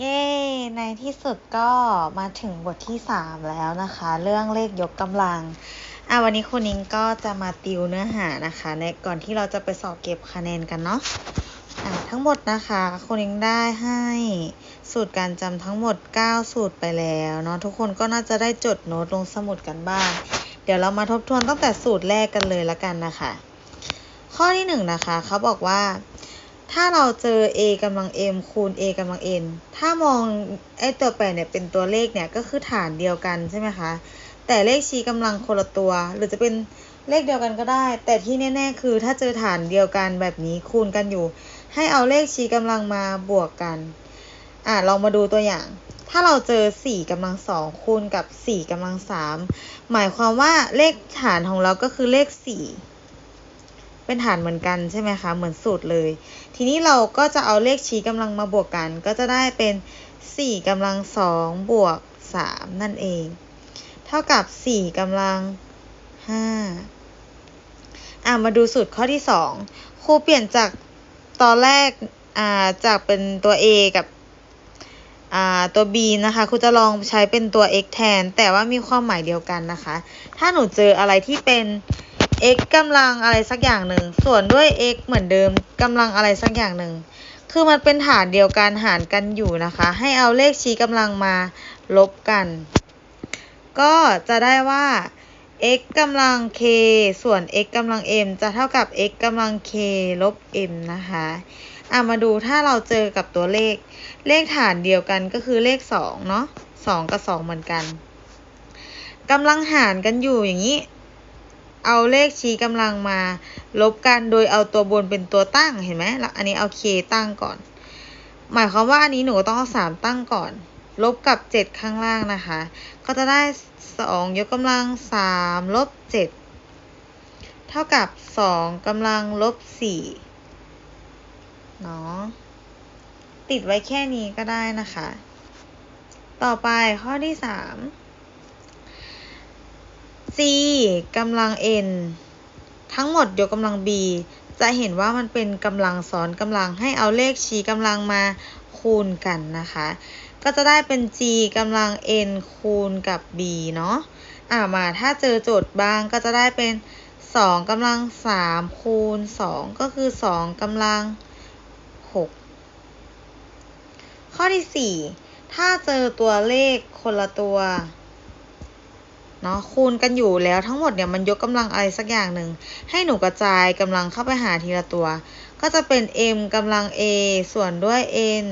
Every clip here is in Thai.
เย้ ในที่สุดก็มาถึงบทที่สามแล้วนะคะ เรื่องเลขยกกำลัง อะวันนี้คุณนิ้งก็จะมาติวเนื้อหานะคะ ในก่อนที่เราจะไปสอบเก็บคะแนนกันเนาะ อะทั้งหมดนะคะคุณนิ้งได้ให้สูตรการจำทั้งหมด 9 สูตรไปแล้วเนาะทุกคนก็น่าจะได้จดโน้ตลงสมุดกันบ้าง เดี๋ยวเรามาทบทวนตั้งแต่สูตรแรกกันเลยละกันนะคะ ข้อที่หนึ่งนะคะเขาบอกว่า ถ้าเราเจอ a กำลัง m คูณ a กำลัง n ถ้ามองไอตัวแปรเนี่ยเป็นตัวเลขเนี่ยก็คือฐานเดียวกันใช่ไหมคะ แต่เลขชี้กำลังคนละตัว หรือจะเป็นเลขเดียวกันก็ได้ แต่ที่แน่ๆคือถ้าเจอฐานเดียวกันแบบนี้คูณกันอยู่ ให้เอาเลขชี้กำลังมาบวกกัน อะลองมาดูตัวอย่าง ถ้าเราเจอ 4กำลังสองคูณกับ 4กำลังสามหมายความว่าเลขฐานของเราก็คือเลข 4 เป็นฐานเหมือนกันใช่ไหมคะเหมือนสูตรเลย ทีนี้เราก็จะเอาเลขชี้กำลังมาบวกกัน ก็จะได้เป็น4กำลังสองบวก3นั่นเอง เท่ากับ4กำลัง5อะมาดูสูตรข้อที่ 2ครูเปลี่ยนจากตอนแรกอ่าจากเป็นตัว a กับตัว b นะคะครูจะลองใช้เป็นตัว x แทน แต่ว่ามีความหมายเดียวกันนะคะ ถ้าหนูเจออะไรที่เป็น x กำลังอะไรสักอย่างหนึ่ง ส่วนด้วย x เหมือนเดิมกำลังอะไรสักอย่างหนึ่ง คือมันเป็นฐานเดียวกันหารกันอยู่นะคะ ให้เอาเลขชี้กำลังมาลบกัน ก็จะได้ว่า x กำลัง k ส่วน x กำลัง m จะเท่ากับ x กำลัง k ลบ m นะคะอะมาดูถ้าเราเจอกับตัวเลข เลขฐานเดียวกันก็คือเลข2เนาะ2กับ 2 เหมือนกันกำลังหารกันอยู่อย่างนี้ เอาเลขชี้กำลังมา ลบกันโดยเอาตัวบนเป็นตัวตั้งเห็นไหมแล้วอันนี้เอา k ตั้งก่อน หมายความว่าอันนี้หนูต้องเอา3ตั้งก่อน ลบกับ7ข้างล่างนะคะ ก็จะได้2ยกกำลัง3ลบ7เท่ากับ2กำลังลบ4เนาะติดไว้แค่นี้ก็ได้นะคะ ต่อไปข้อที่3 c กำลัง n ทั้งหมดยกกำลัง b จะเห็นว่ามันเป็นกำลังซ้อนกำลังให้เอาเลขชี้กำลังมาคูณกันนะคะ ก็จะได้เป็น g กำลัง n คูณกับ b เนาะอ่ามาถ้าเจอโจทย์บ้างก็จะได้เป็น 2กำลัง 3 คูณ 2 ก็คือ 2กำลัง 6 ข้อที่ 4 ถ้าเจอตัวเลขคนละตัว เนาะคูณกันอยู่แล้วทั้งหมดเนี่ยมันยกกำลังอะไรสักอย่างหนึ่งให้หนูกระจายกำลังเข้าไปหาทีละตัว ก็จะเป็น m กำลัง a ส่วนด้วย n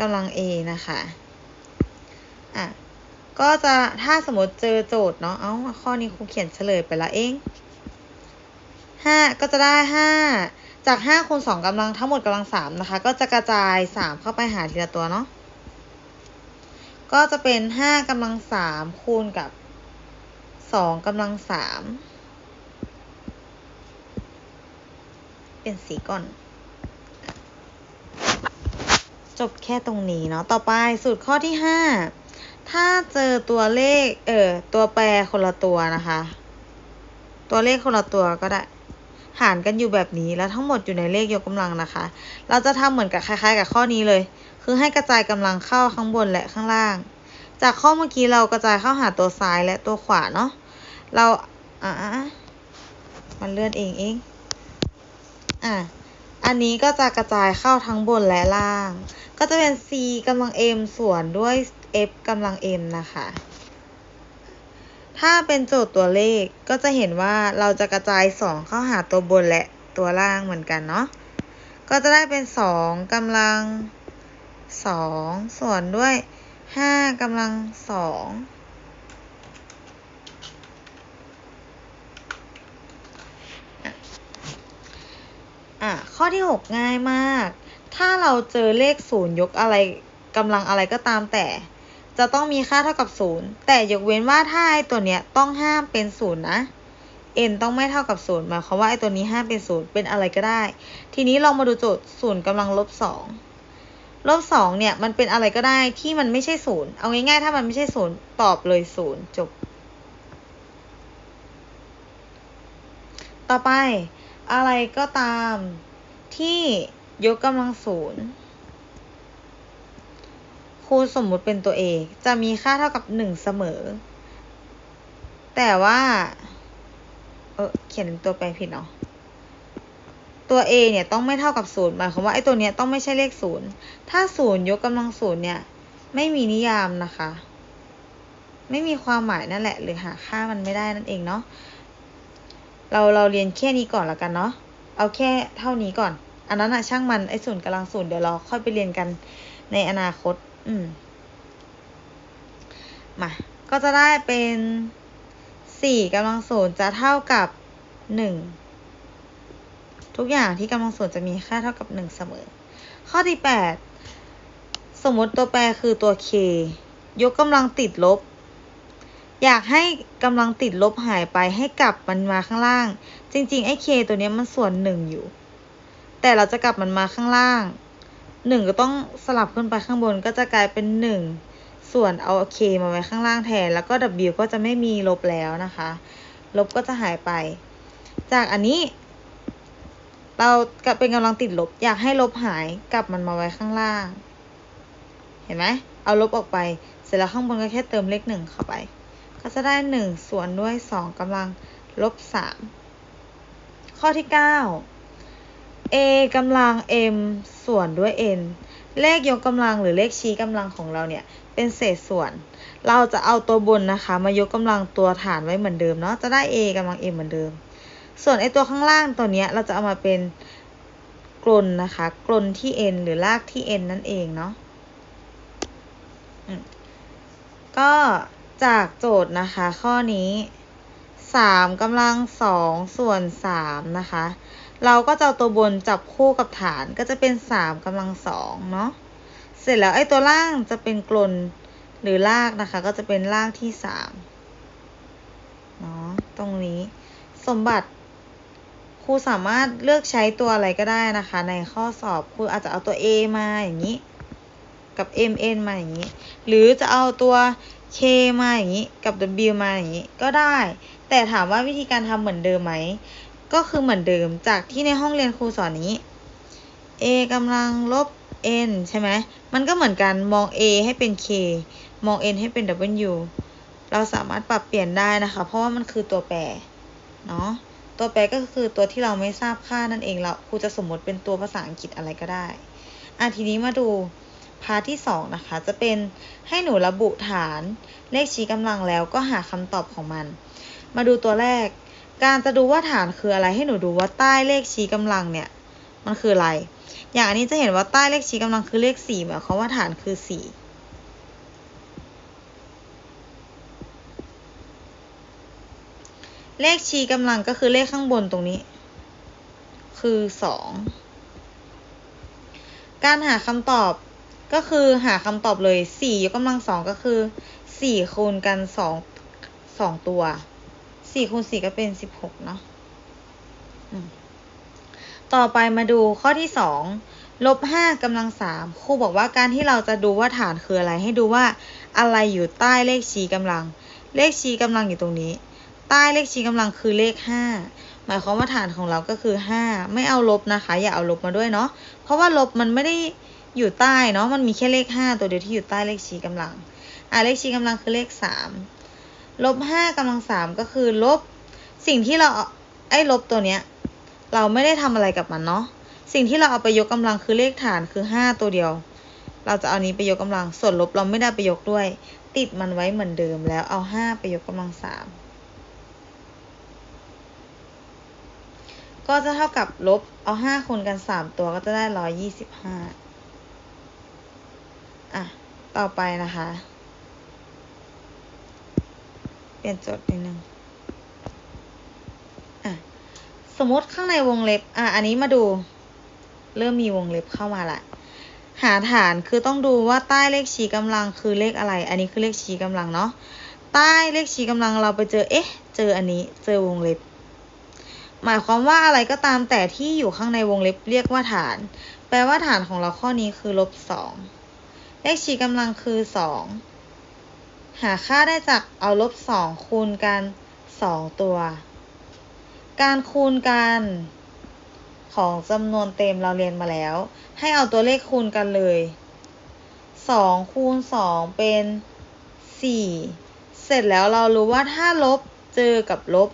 กำลัง a นะคะอะก็จะถ้าสมมติเจอโจทย์เนาะ เอ้า ข้อนี้ครูเขียนเฉลยไปละเองห้าก็จะได้ห้าจากห้าคูณสองกำลังทั้งหมดกำลังสามนะคะ ก็จะกระจายสามเข้าไปหาทีละตัวเนาะ ก็จะเป็นห้ากำลังสามคูณกับสองกำลังสามเป็นสีก่อน จบแค่ตรงนี้เนาะต่อไปสูตรข้อที่ห้าถ้าเจอตัวเลข เออตัวแปรคนละตัวนะคะ ตัวเลขคนละตัวก็ได้ หารกันอยู่แบบนี้ แล้วทั้งหมดอยู่ในเลขยกกำลังนะคะ เราจะทำเหมือนกับคล้าย ๆ กับข้อนี้เลย คือให้กระจายกำลังเข้าข้างบนและข้างล่าง จากข้อเมื่อกี้เรากระจายเข้าหาตัวซ้ายและตัวขวาเนาะ เราอ่ามันเลื่อนเองเอง อะ อันนี้ก็จะกระจายเข้าทั้งบนและล่าง ก็จะเป็น c กำลัง m ส่วนด้วย f กำลัง m นะคะ ถ้าเป็นโจทย์ตัวเลขก็จะเห็นว่าเราจะกระจาย 2 เข้าหาตัวบนและตัวล่างเหมือนกันเนาะ ก็จะได้เป็น 2กำลัง 2 ส่วนด้วย 5กำลัง2อะข้อที่ 6 ง่ายมาก ถ้าเราเจอเลข0ยกอะไรกำลังอะไรก็ตามแต่ จะต้องมีค่าเท่ากับ 0 แต่ยกเว้นว่าถ้าไอตัวเนี้ยต้องห้ามเป็น 0 นะ n ต้องไม่เท่ากับ 0 หมายความว่าไอตัวนี้ห้ามเป็น 0 เป็นอะไรก็ได้ ทีนี้ลองมาดูโจทย์ 0กำลังลบ2ลบ2เนี่ยมันเป็นอะไรก็ได้ที่มันไม่ใช่ 0 เอาง่ายๆ ถ้ามันไม่ใช่ 0 ตอบเลย 0 จบ ต่อไปอะไรก็ตามที่ยกกำลังศูนย์ คูณสมมุติเป็นตัว a จะมีค่าเท่ากับหนึ่งเสมอ แต่ว่า เออเขียนตัวแปรผิดเนาะตัว a เนี่ยต้องไม่เท่ากับศูนย์หมายความว่าไอ้ตัวเนี้ยต้องไม่ใช่เลขศูนย์ถ้าศูนย์ยกกำลังศูนย์เนี่ย ไม่มีนิยามนะคะ ไม่มีความหมายนั่นแหละ หรือหาค่ามันไม่ได้นั่นเองเนาะเราเราเรียนแค่นี้ก่อนล้วกันเนาะเอาแค่เท่านี้ก่อน อันนั้นอะช่างมันไอ้ศูนย์กำลังศูนย์เดี๋ยวเราค่อยไปเรียนกันในอนาคต อืม มา ก็จะได้เป็นสี่กำลังศูนย์จะเท่ากับหนึ่งทุกอย่างที่กำลังศูนย์จะมีค่าเท่ากับหนึ่งเสมอ ข้อที่แปดสมมติตัวแปรคือตัว k ยกกำลังติดลบ อยากให้กำลังติดลบหายไปให้กลับมันมาข้างล่าง จริงๆ ไอ้ k ตัวนี้มันส่วนหนึ่งอยู่ แต่เราจะกลับมันมาข้างล่าง หนึ่งก็ต้องสลับขึ้นไปข้างบนก็จะกลายเป็นหนึ่งส่วนเอา k มาไว้ข้างล่างแทน แล้วก็ w ก็จะไม่มีลบแล้วนะคะ ลบก็จะหายไป จากอันนี้ เราเป็นกำลังติดลบ อยากให้ลบหายกลับมันมาไว้ข้างล่าง เห็นไหมเอาลบออกไป เสร็จแล้วข้างบนก็แค่เติมเลขหนึ่งเข้าไป ก็จะได้หนึ่งส่วนด้วยสองกำลังลบสามข้อที่เก้า a กำลัง m ส่วนด้วย n เลขยกกำลังหรือเลขชี้กำลังของเราเนี่ย เป็นเศษส่วน เราจะเอาตัวบนนะคะ มายกกำลังตัวฐานไว้เหมือนเดิมเนาะจะได้ a กำลัง m เหมือนเดิม ส่วนไอตัวข้างล่างตัวเนี้ยเราจะเอามาเป็นกลนนะคะกลนที่ n หรือลากที่ n นั่นเองเนาะก็จากโจทย์นะคะข้อนี้สามกำลังสองส่วนสามนะคะ เราก็จะเอาตัวบนจับคู่กับฐานก็จะเป็นสามกำลังสองเนาะ เสร็จแล้วไอ้ตัวล่างจะเป็นกลนหรือลากนะคะ ก็จะเป็นลากที่สามเนาะตรงนี้สมบัติครูสามารถเลือกใช้ตัวอะไรก็ได้นะคะ ในข้อสอบครูอาจจะเอาตัว A มาอย่างนี้ กับ mn มาอย่างนี้ หรือจะเอาตัว k มาอย่างนี้ กับ w มาอย่างนี้ก็ได้ แต่ถามว่าวิธีการทำเหมือนเดิมไหม ก็คือเหมือนเดิมจากที่ในห้องเรียนครูสอนนี้ a กำลังลบ n ใช่ไหมมันก็เหมือนกันมอง a ให้เป็น k มอง n ให้เป็น w เราสามารถปรับเปลี่ยนได้นะคะ เพราะว่ามันคือตัวแปรเนาะตัวแปรก็คือตัวที่เราไม่ทราบค่านั่นเองเราครูจะสมมติเป็นตัวภาษาอังกฤษอะไรก็ได้อะทีนี้มาดูพาร์ทที่ 2 นะคะ จะเป็นให้หนูระบุฐานเลขชี้กำลังแล้วก็หาคำตอบของมัน มาดูตัวแรก การจะดูว่าฐานคืออะไรให้หนูดูว่าใต้เลขชี้กำลังเนี่ย มันคืออะไร อย่างอันนี้จะเห็นว่าใต้เลขชี้กำลังคือเลข4หมายความว่าฐานคือ4เลขชี้กำลังก็คือเลขข้างบนตรงนี้ คือสองการหาคำตอบก็คือหาคำตอบเลยสี่ยกกำลังสองก็คือสี่คูณกันสองสองตัว สี่คูณสี่ก็เป็นสิบหกเนาะต่อไปมาดูข้อที่สองลบห้ากำลังสามครูบอกว่าการที่เราจะดูว่าฐานคืออะไร ให้ดูว่าอะไรอยู่ใต้เลขชี้กำลัง เลขชี้กำลังอยู่ตรงนี้ ใต้เลขชี้กำลังคือเลขห้าหมายความว่าฐานของเราก็คือห้าไม่เอาลบนะคะ อย่าเอาลบมาด้วยเนาะเพราะว่าลบมันไม่ได้อยู่ใต้เนาะมันมีแค่เลขห้าตัวเดียวที่อยู่ใต้เลขชี้กำลังอ่าเลขชี้กำลังคือเลขสาม ลบห้ากำลังสามก็คือลบ สิ่งที่เราไอ้ลบตัวเนี้ย เราไม่ได้ทำอะไรกับมันเนาะสิ่งที่เราเอาไปยกกำลังคือเลขฐานคือห้าตัวเดียว เราจะเอานี้ไปยกกำลังส่วนลบเราไม่ได้ไปยกด้วย ติดมันไว้เหมือนเดิมแล้วเอาห้าไปยกกำลังสามก็จะเท่ากับลบเอาห้าคูณกันสามตัวก็จะได้ร้อยยี่สิบห้าอะ ต่อไปนะคะ ปลี่ยนโจทย์นิดนึงอะสมมติข้างในวงเล็บ อะ อันนี้มาดู เริ่มมีวงเล็บเข้ามาละ หาฐานคือต้องดูว่าใต้เลขชี้กำลังคือเลขอะไร อันนี้คือเลขชี้กำลังเนาะ ใต้เลขชี้กำลังเราไปเจอ เอ๊ะ เจออันนี้ เจอวงเล็บ หมายความว่าอะไรก็ตามแต่ที่อยู่ข้างในวงเล็บเรียกว่าฐาน แปลว่าฐานของเราข้อนี้คือลบสอง เลขชี้กำลังคือสอง หาค่าได้จากเอาลบสองคูณกันสองตัว การคูณกันของจำนวนเต็มเราเรียนมาแล้ว ให้เอาตัวเลขคูณกันเลยสองคูณสองเป็นสี่เสร็จแล้วเรารู้ว่าถ้าลบเจอกับลบ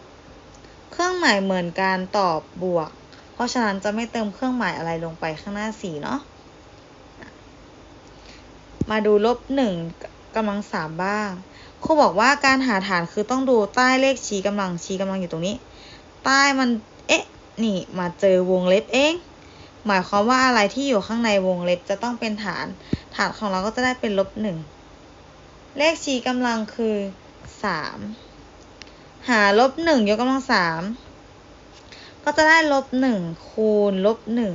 เครื่องหมายเหมือนการตอบบวก เพราะฉะนั้นจะไม่เติมเครื่องหมายอะไรลงไปข้างหน้าสี่เนาะมาดูลบหนึ่ง กำลังสามบ้างครูบอกว่าการหาฐานคือต้องดูใต้เลขชี้กำลังชี้กำลังอยู่ตรงนี้ ใต้มันเอ๊ะ นี่มาเจอวงเล็บเองหมายความว่าอะไรที่อยู่ข้างในวงเล็บจะต้องเป็นฐาน ฐานของเราก็จะได้เป็นลบหนึ่งเลขชี้กำลังคือสามหาลบหนึ่งยกกำลังสามก็จะได้ลบหนึ่งคูณลบหนึ่ง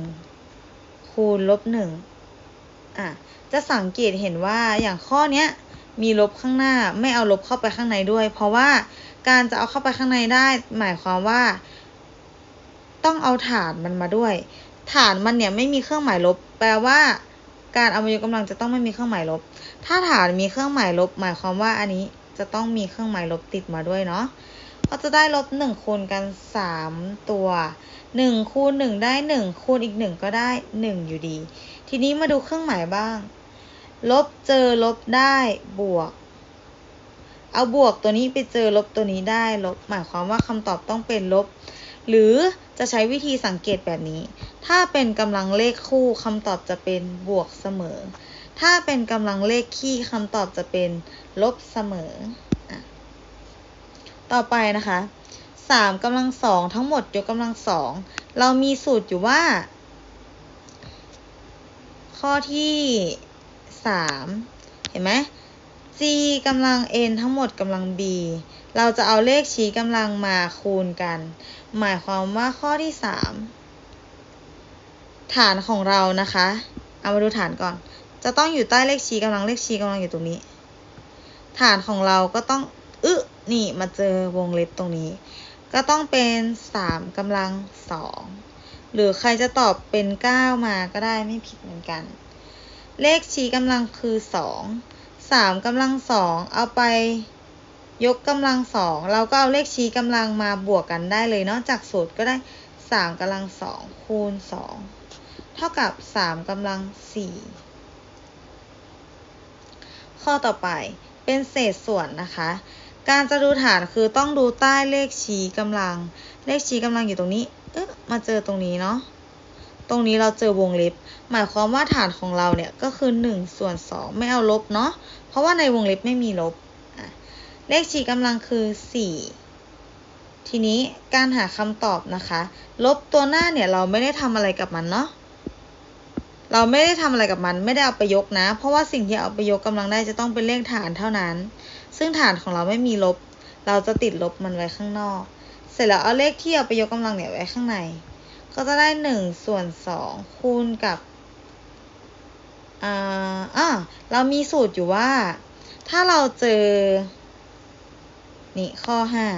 คูณลบหนึ่งอะจะสังเกตเห็นว่าอย่างข้อเนี้ย มีลบข้างหน้าไม่เอาลบเข้าไปข้างในด้วย เพราะว่าการจะเอาเข้าไปข้างในได้ หมายความว่า ต้องเอาฐานมันมาด้วย ฐานมันเนี่ยไม่มีเครื่องหมายลบ แปลว่าการเอามายกกำลังจะต้องไม่มีเครื่องหมายลบ ถ้าฐานมีเครื่องหมายลบ หมายความว่าอันนี้จะต้องมีเครื่องหมายลบติดมาด้วยเนาะก็จะได้ลบหนึ่งคูณกันสามตัวหนึ่งคูณหนึ่งได้หนึ่งคูณอีกหนึ่งก็ได้หนึ่งอยู่ดี ทีนี้มาดูเครื่องหมายบ้าง ลบเจอลบได้บวก เอาบวกตัวนี้ไปเจอลบตัวนี้ได้ลบ หมายความว่าคำตอบต้องเป็นลบ หรือจะใช้วิธีสังเกตแบบนี้ ถ้าเป็นกำลังเลขคู่คำตอบจะเป็นบวกเสมอ ถ้าเป็นกำลังเลขคี่คำตอบจะเป็นลบเสมอ ต่อไปนะคะสามกำลังสองทั้งหมดยกกำลังสองเรามีสูตรอยู่ว่า ข้อที่ สามเห็นไหม g กำลัง n ทั้งหมดกำลัง b เราจะเอาเลขชี้กำลังมาคูณกัน หมายความว่าข้อที่สามฐานของเรานะคะ เอามาดูฐานก่อน จะต้องอยู่ใต้เลขชี้กำลังเลขชี้กำลังอยู่ตรงนี้ ฐานของเราก็ต้องอึนี่มาเจอวงเล็บตรงนี้ ก็ต้องเป็นสามกำลังสองหรือใครจะตอบเป็นเก้ามาก็ได้ไม่ผิดเหมือนกัน เลขชี้กำลังคือสองสามกำลังสองเอาไปยกกำลังสองเราก็เอาเลขชี้กำลังมาบวกกันได้เลยเนาะจากสูตรก็ได้สามกำลังสองคูณสองเท่ากับสามกำลังสี่ข้อต่อไปเป็นเศษส่วนนะคะ การจะดูฐานคือต้องดูใต้เลขชี้กำลัง เลขชี้กำลังอยู่ตรงนี้ เอ๊ะมาเจอตรงนี้เนาะ ตรงนี้เราเจอวงเล็บ หมายความว่าฐานของเราเนี่ยก็คือ1ส่วน2ไม่เอาลบเนาะ เพราะว่าในวงเล็บไม่มีลบ เลขชี้กำลังคือ 4 ทีนี้การหาคำตอบนะคะ ลบตัวหน้าเนี่ยเราไม่ได้ทำอะไรกับมันเนาะ เราไม่ได้ทำอะไรกับมัน ไม่ได้เอาไปยกนะ เพราะว่าสิ่งที่เอาไปยกกำลังได้จะต้องเป็นเลขฐานเท่านั้น ซึ่งฐานของเราไม่มีลบ เราจะติดลบมันไว้ข้างนอก เสร็จแล้วเอาเลขที่เอาไปยกกำลังเนี่ยไว้ข้างใน ก็จะได้หนึ่งส่วนสองคูณกับอ่าอ่าเรามีสูตรอยู่ว่า ถ้าเราเจอ นี่ข้อห้า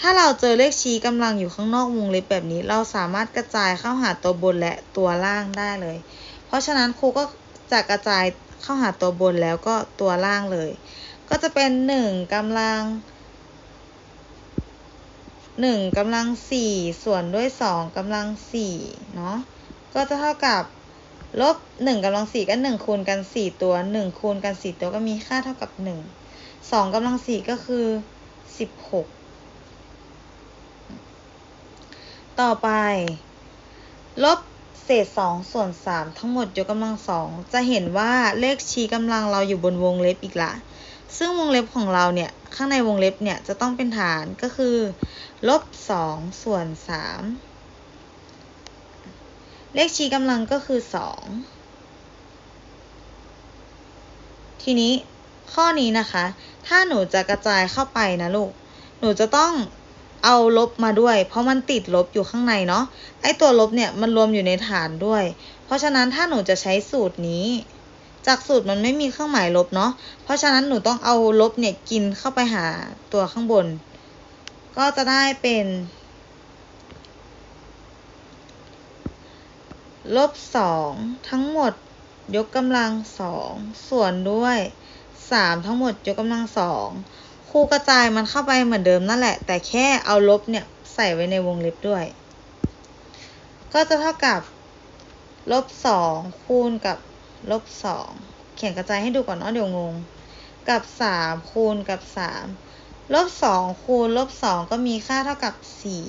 ถ้าเราเจอเลขชี้กำลังอยู่ข้างนอกวงเล็บแบบนี้ เราสามารถกระจายเข้าหาตัวบนและตัวล่างได้เลย เพราะฉะนั้นครูก็จะกระจายเข้าหาตัวบนแล้วก็ตัวล่างเลย ก็จะเป็นหนึ่งกำลัง หนึ่งกำลังสี่ส่วนด้วยสองกำลังสี่เนาะก็จะเท่ากับลบหนึ่งกำลังสี่ก็หนึ่งคูณกันสี่ตัวหนึ่งคูณกันสี่ตัวก็มีค่าเท่ากับหนึ่งสองกำลังสี่ก็คือสิบหกต่อไป ลบเศษสองส่วนสามทั้งหมดยกกำลังสองจะเห็นว่าเลขชี้กำลังเราอยู่บนวงเล็บอีกละ ซึ่งวงเล็บของเราเนี่ย ข้างในวงเล็บเนี่ยจะต้องเป็นฐานก็คือลบสองส่วนสามเลขชี้กำลังก็คือสองทีนี้ข้อนี้นะคะ ถ้าหนูจะกระจายเข้าไปนะลูก หนูจะต้องเอาลบมาด้วย เพราะมันติดลบอยู่ข้างในเนาะ ไอตัวลบเนี่ยมันรวมอยู่ในฐานด้วย เพราะฉะนั้นถ้าหนูจะใช้สูตรนี้ จากสูตรมันไม่มีเครื่องหมายลบเนาะ เพราะฉะนั้นหนูต้องเอาลบเนี่ยกินเข้าไปหาตัวข้างบน ก็จะได้เป็น ลบสองทั้งหมดยกกำลังสองส่วนด้วยสามทั้งหมดยกกำลังสองครูกระจายมันเข้าไปเหมือนเดิมนั่นแหละ แต่แค่เอาลบเนี่ยใส่ไว้ในวงเล็บด้วย ก็จะเท่ากับลบสองคูณกับ ลบสองเขียนกระจายให้ดูก่อนเนาะเดี๋ยวงง กับสามคูณกับสามลบสองคูณลบสองก็มีค่าเท่ากับสี่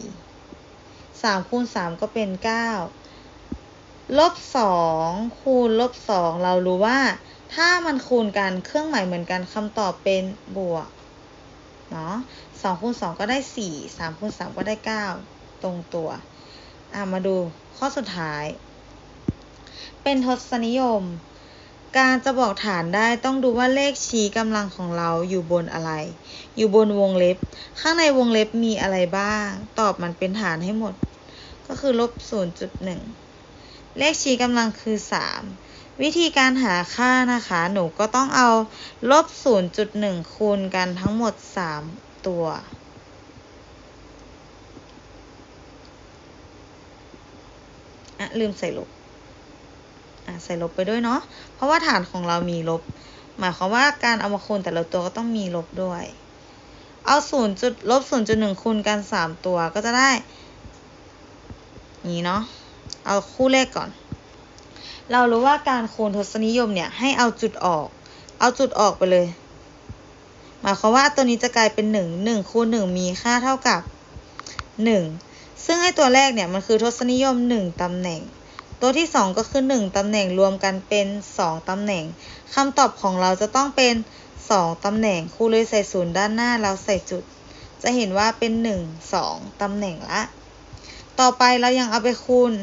สามคูณสามก็เป็นเก้าลบสองคูณลบสองเรารู้ว่า ถ้ามันคูณกันเครื่องหมายเหมือนกันคำตอบเป็นบวกเนาะสองคูณสองก็ได้สี่สามคูณสามก็ได้เก้าตรงตัว อะมาดูข้อสุดท้าย เป็นทศนิยม การจะบอกฐานได้ต้องดูว่าเลขชี้กำลังของเราอยู่บนอะไร อยู่บนวงเล็บ ข้างในวงเล็บมีอะไรบ้าง ตอบมันเป็นฐานให้หมด ก็คือลบ 0.1 เลขชี้กำลังคือ 3 วิธีการหาค่านะคะ หนูก็ต้องเอาลบ 0.1 คูณกันทั้งหมด 3 ตัวอะลืมใส่ลบ ใส่ลบไปด้วยเนาะ เพราะว่าฐานของเรามีลบ หมายความว่าการเอามาคูณแต่ละตัวก็ต้องมีลบด้วย เอาศูนย์จุดลบศูนย์จุดหนึ่งคูณกันสามตัวก็จะได้นี้เนาะ เอาคู่เลขก่อน เรารู้ว่าการคูณทศนิยมเนี่ยให้เอาจุดออก เอาจุดออกไปเลย หมายความว่าตัวนี้จะกลายเป็นหนึ่งหนึ่งคูณหนึ่งมีค่าเท่ากับหนึ่งซึ่งไอ้ตัวแรกเนี่ยมันคือทศนิยมหนึ่งตำแหน่ง ตัวที่ 2 ก็คือ 1 ตำแหน่งรวมกันเป็น 2 ตำแหน่งคำตอบของเราจะต้องเป็น 2 ตำแหน่งครูเลยใส่ศูนย์ด้านหน้าแล้วใส่จุด จะเห็นว่าเป็น 1 2 ตำแหน่งละ ต่อไปเรายังเอาไปคูณ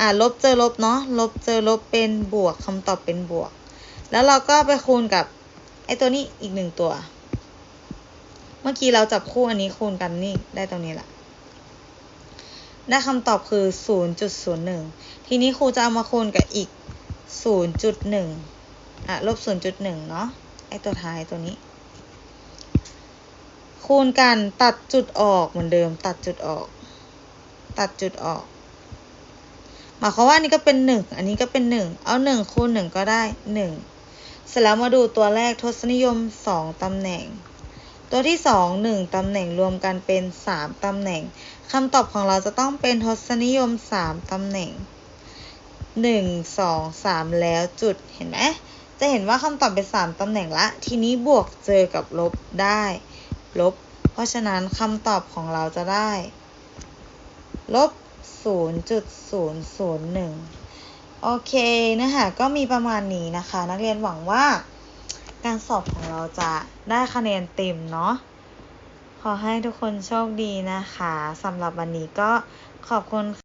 อ่าลบเจอลบเนาะลบเจอลบเป็นบวกคำตอบเป็นบวก แล้วเราก็ไปคูณกับไอ้ตัวนี้อีกหนึ่งตัว เมื่อกี้เราจับคู่อันนี้คูณกันนี่ได้ตรงนี้ละ ได้คำตอบคือ 0.01 ทีนี้ครูจะเอามาคูณกับอีก 0.1 อะ ลบ 0.1 เนาะไอตัวท้ายตัวนี้ คูณกันตัดจุดออกเหมือนเดิม ตัดจุดออก ตัดจุดออก หมายความว่านนี้ก็เป็น 1 อันนี้ก็เป็น 1 เอา 1 คูณ 1 ก็ได้ 1 เสร็จแล้วมาดูตัวแรกทศนิยม 2ตำแหน่ง ตัวที่ 2 1 ตำแหน่งรวมกันเป็น 3 ตำแหน่งคำตอบของเราจะต้องเป็นทศนิยม 3 ตำแหน่ง 1 2 3 แล้วจุดเห็นไหมจะเห็นว่าคำตอบเป็น 3 ตำแหน่งละ ทีนี้บวกเจอกับลบได้ ลบ เพราะฉะนั้นคำตอบของเราจะได้ ลบ 0.001 โอเคเนื้อหาก็มีประมาณนี้นะคะ นักเรียนหวังว่า การสอบของเราจะได้คะแนนเต็มเนาะขอให้ทุกคนโชคดีนะคะสำหรับวันนี้ก็ขอบคุณ